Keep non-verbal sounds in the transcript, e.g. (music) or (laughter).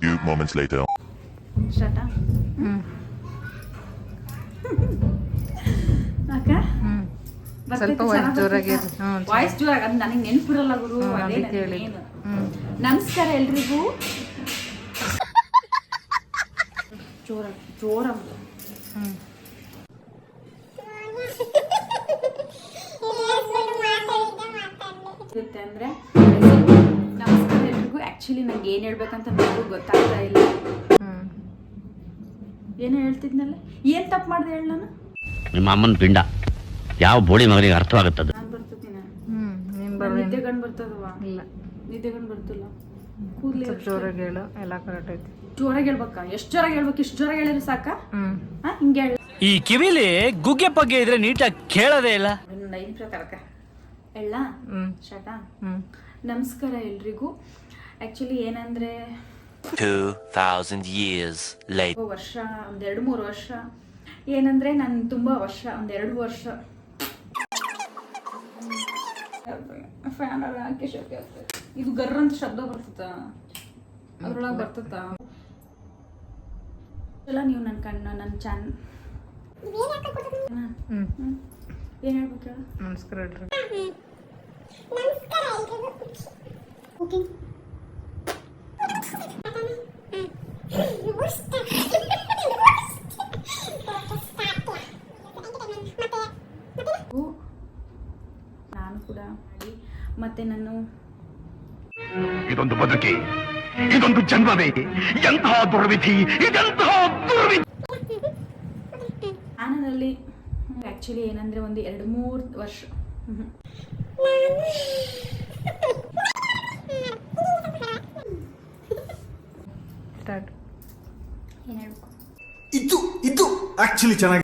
Few moments later. Shut up. (laughs) ಅಕ್ಕ? ಹ್ಞೂ ಸ್ವಲ್ಪ ಜೋರಾಗಿ ವಾಯ್ಸ್ ಜೋರಾಗಿ ಅದು ನನಗೆ ನೆನಪಿರಲ್ಲ ಗುರು ಅದೇ. ಹ್ಞೂ ನಮಸ್ಕಾರ ಎಲ್ರಿಗೂ. ಜೋರ ಜೋರ. ಅಂದ್ರೆ ಆಕ್ಚುಲಿ ನಂಗೆ ಏನ್ ಹೇಳ್ಬೇಕಂತ ನನಗೂ ಗೊತ್ತಾಗ್ತಾ ಇಲ್ಲ. ಏನು ಹೇಳ್ತಿದ್ನಲ್ಲ? ಏನ್ ತಪ್ಪು ಮಾಡ್ದೆ ಹೇಳ ನಾನು? ನಿಮ್ಮ ಅಮ್ಮನ ಪಿಂಡ. ಯಾವ ಬೋಳಿ ಮಗನಿಗೆ ಅರ್ಥವಾಗುತ್ತದೆ? ನಾನು ಬರ್ತಿದ್ದೀನ. ಹ್ಞೂ ನೀನು ನಿದ್ದೆ ಬರೋದು ಗಂಡು ಬರ್ತದವ ಇಲ್ಲ. ನಿದ್ದೆ ಗಂಡು ಬರ್ತಿಲ್ಲ ಕೂದ್ಲೆ ಸ್ವಲ್ಪ ಜೋರಾಗಿ ಹೇಳು ಎಲ್ಲ ಕರೆಕ್ಟ್ ಐತಿ. ಜೋರಾಗಿ ಹೇಳ್ಬೇಕಾ? ಎಷ್ಟು ಜೋರಾಗಿ ಹೇಳ್ಬೇಕು? ಇಷ್ಟು ಜೋರಾಗಿ ಹೇಳಿದ್ರೆ ಸಾಕಾ? ಹ್ಞೂ ಹಾ ಹಿಂಗೆ ಹೇಳ. ಈ ಕಿವಿಲಿ ಗುಗ್ಗೆ ಪಗ್ಗೆ ಇದ್ರೆ ನೀಟಾಗಿ ಕೇಳೋದೇ ಇಲ್ಲ. ಐದು ಪ್ರಕಾರಕ್ಕ. ಹೇಳ. ಹ್ಮ್. ಶಟ ಹ್ಮ್. ನಮಸ್ಕಾರ ಎಲ್ರಿಗೂ. ಆ್ಯಕ್ಚುಲಿ ಏನಂದರೆ 2,000 ಇಯರ್ಸ್ later. ವರ್ಷ ಒಂದೆರಡು ಮೂರು ವರ್ಷ. ಏನಂದರೆ ನಾನು ತುಂಬ ವರ್ಷ ಒಂದೆರಡು ವರ್ಷ. ಫ್ಯಾನ್ ಹಾಕಿ ಶಕ್ತಿ ಆಗ್ತದೆ ಇದು ಗರ್ರ ಅಂತ ಶಬ್ದ ಬರ್ತದ ಅದ್ರೊಳಗೆ ಬರ್ತದ ಎಲ್ಲ ನೀವು ನನ್ನ ಕಣ್ಣು ನನ್ನ ಚಾನ್. ಹ್ಞೂ ಏನು ಹೇಳ್ಬೇಕು ಹೇಳು? ನಮಸ್ಕಾರ ಹೇಳ್ರಿ ಹಾಗೂ ನಾನು ಕೂಡ ಮಾಡಿ ಮತ್ತೆ ನಾನು ಇದೊಂದು ಬದುಕಿ ಇದೊಂದು ಜನ್ಮವೇ ಎಂತಹ ದುರ್ವಿಧಿ ಇದೆಂತಹ ದುರ್ವಿಧಿ. ಆಕ್ಚುಲಿ ಆ್ಯಕ್ಚುಲಿ ಏನಂದರೆ ಒಂದು ಎರಡು ಮೂರು ವರ್ಷ. ಸ್ಟಾರ್ಟ್ ಏನು ಹೇಳ್ಬೇಕು? ಇದು ಇದು ಆಕ್ಚುಲಿ ಚೆನ್ನಾಗಿ